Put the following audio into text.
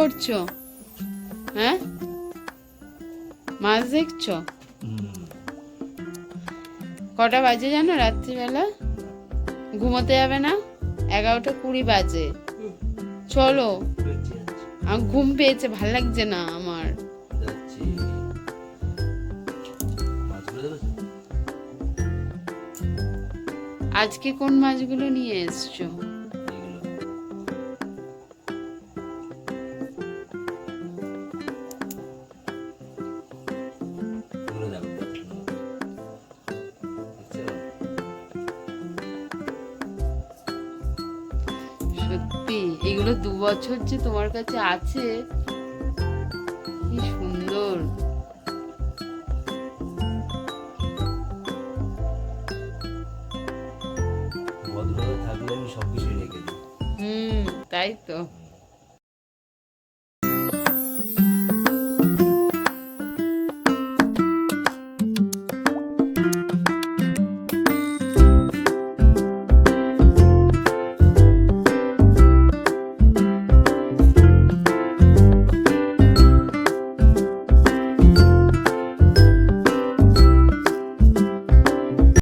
করছ? হ্যাঁ? মাছ দেখছ? কটা বাজে জানো রাত্রিবেলা? ঘুমোতে যাবে না? এগারোটা কুড়ি বাজে। চলো। আমার ঘুম পেয়েছে, ভালো লাগছে না আমার। আজকে কোন মাছগুলো নিয়ে এসছো? সত্যি এগুলো দু বছর যে তোমার কাছে আছে কি সুন্দর। থাকলে আমি সবকিছু রেখে দিই। হুম তাই তো।